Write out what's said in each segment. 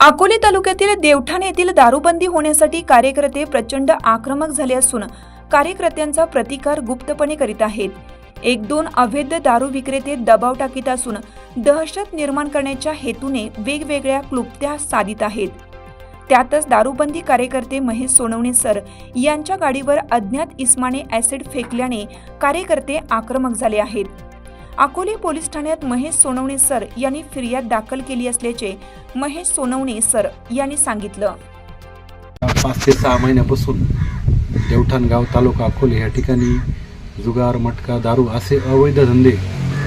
अकोले तालुक्यातील देवठाण येथील दारूबंदी होण्यासाठी कार्यकर्ते प्रचंड आक्रमक झाले असून कार्यकर्त्यांचा प्रतिकार गुप्तपणे करीत आहेत. एक दोन अवैध दारू विक्रेते दबाव टाकीत असून दहशत निर्माण करण्याच्या हेतूने वेगवेगळ्या क्लुप्त्या साधित आहेत. त्यातच दारूबंदी कार्यकर्ते महेश सोनवणे सर यांच्या गाडीवर अज्ञात इस्माने ॲसिड फेकल्याने कार्यकर्ते आक्रमक झाले आहेत. अकोले पोलीस ठाण्यात महेश सोनवणे सर यांनी फिर्याद दाखल केली असल्याचे महेश सोनवणे सर यांनी सांगितलं. पाच ते सहा महिन्यापासून देवठाणगाव तालुका अकोले या ठिकाणी जुगार मटका दारू असे अवैध धंदे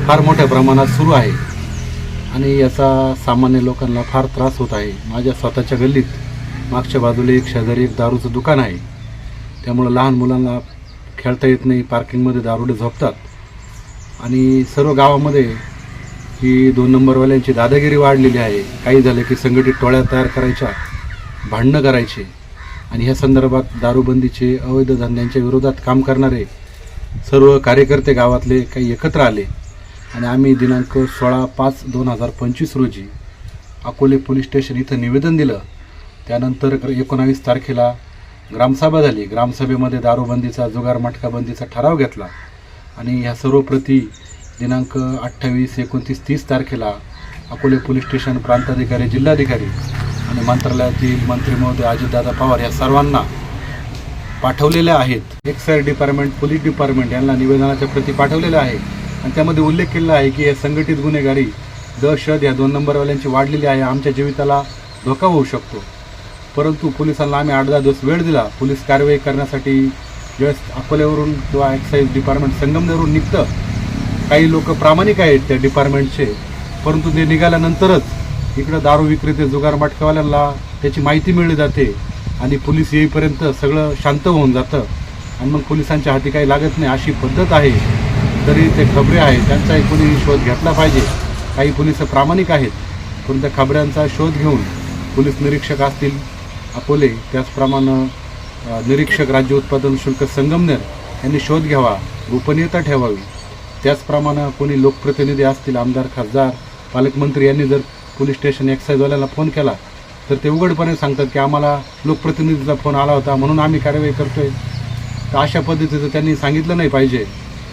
फार मोठ्या प्रमाणात सुरू आहे. आणि याचा सामान्य लोकांना फार त्रास होत आहे. माझ्या स्वतःच्या गल्लीत मागच्या बाजूला एक शेजारी एक दारूचं दुकान आहे. त्यामुळं लहान मुलांना खेळता येत नाही पार्किंगमध्ये दारुडे झोपतात. आणि सर्व गावामध्ये ही दोन नंबरवाल्यांची दादागिरी वाढलेली आहे. काही झालं की संघटित टोळ्या तयार करायच्या भांडणं करायचे आणि ह्या संदर्भात दारूबंदीचे अवैध धंद्यांच्या विरोधात काम करणारे सर्व कार्यकर्ते गावातले काही एकत्र आले. आणि आम्ही दिनांक सोळा पाच दोन हजार पंचवीस रोजी अकोले पोलीस स्टेशन इथं निवेदन दिलं. त्यानंतर एकोणावीस तारखेला ग्रामसभा झाली. ग्रामसभेमध्ये दारूबंदीचा जुगार मटकाबंदीचा ठराव घेतला. आणि ह्या सर्व प्रती दिनांक अठ्ठावीस एकोणतीस तीस तारखेला अकोले पोलीस स्टेशन प्रांताधिकारी जिल्हाधिकारी आणि मंत्रालयातील मंत्री महोदय अजितदादा पवार या सर्वांना पाठवलेल्या आहेत. एक्साईज डिपार्टमेंट पोलीस डिपार्टमेंट यांना निवेदनाच्या प्रती पाठवलेल्या आहे. आणि त्यामध्ये उल्लेख केलेला आहे की या संघटित गुन्हेगारी दहशत या दोन नंबरवाल्यांची वाढलेली आहे. आमच्या जीविताला धोका होऊ शकतो. परंतु पोलिसांना आम्ही आठ दहा दिवस वेळ दिला. पोलीस कारवाई करण्यासाठी ज्यावेळेस अकोल्यावरून किंवा एक्साईज डिपार्टमेंट संगमनेरवरून निघतं. काही लोक प्रामाणिक आहेत त्या डिपार्टमेंटचे परंतु ते निघाल्यानंतरच इकडं दारू विक्रेते जुगार मटकावाल्यांना त्याची माहिती मिळली जाते आणि पोलीस येईपर्यंत सगळं शांत होऊन जातं. आणि मग पोलिसांच्या हाती काही लागत नाही अशी पद्धत आहे. तरी ते खबरे आहेत त्यांचाही कोणी शोध घेतला पाहिजे. काही पोलीस प्रामाणिक आहेत पण त्या खबऱ्यांचा शोध घेऊन पोलीस निरीक्षक असतील अकोले त्याचप्रमाणे निरीक्षक राज्य उत्पादन शुल्क संगमनेर यांनी शोध घ्यावा गोपनीयता ठेवावी. त्याचप्रमाणे कोणी लोकप्रतिनिधी असतील आमदार खासदार पालकमंत्री यांनी जर पोलीस स्टेशन एक्साईजवाल्याला फोन केला तर ते उघडपणे सांगतात की आम्हाला लोकप्रतिनिधीचा फोन आला होता म्हणून आम्ही कारवाई करतोय. तर अशा पद्धतीचं त्यांनी सांगितलं नाही पाहिजे.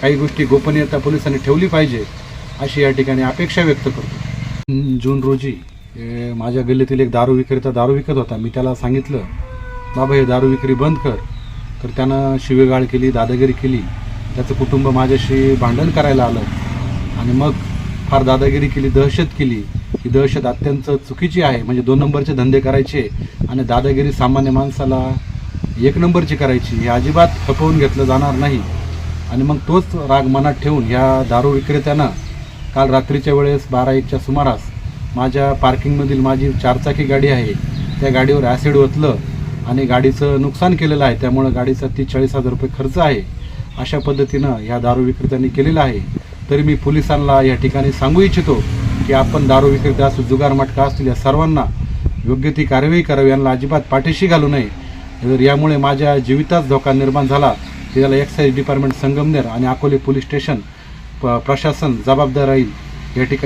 काही गोष्टी गोपनीयता पोलिसांनी ठेवली पाहिजे अशी या ठिकाणी अपेक्षा व्यक्त करतो. जून रोजी माझ्या गल्लीतील एक दारू विक्रेता दारू विकत होता. मी त्याला सांगितलं बाबा हे दारू विक्री बंद कर. तर त्यानं शिवेगाळ केली दादागिरी केली. त्याचं कुटुंब माझ्याशी भांडण करायला आलं. आणि मग फार दादागिरी केली दहशत केली. ही दहशत अत्यंत चुकीची आहे. म्हणजे दोन नंबरचे धंदे करायचे आणि दादागिरी सामान्य माणसाला एक नंबरची करायची हे अजिबात खपवून घेतलं जाणार नाही. आणि मग तोच राग मनात ठेवून ह्या दारू विक्रेत्यानं काल रात्रीच्या वेळेस बारा एकच्या सुमारास माझ्या पार्किंगमधील माझी चारचाकी गाडी आहे त्या गाडीवर ॲसिड ओतलं. आणि गाडीचं नुकसान केलेलं आहे त्यामुळं गाडीचा तीस चाळीस हजार रुपये खर्च आहे. अशा पद्धतीनं ह्या दारू विक्रेत्यांनी केलेला आहे. तरी मी पोलिसांना या ठिकाणी सांगू इच्छितो की आपण दारू विक्रेते असू जुगार मटका असतील या सर्वांना योग्य ती कारवाई करावी यांना अजिबात पाठीशी घालू नये. जर यामुळे माझ्या जीविताच धोका निर्माण झाला. तर याला एक्साईज डिपार्टमेंट संगमनेर आणि अकोले पोलीस स्टेशन प प्रशासन जबाबदार राहील. या ठिकाणी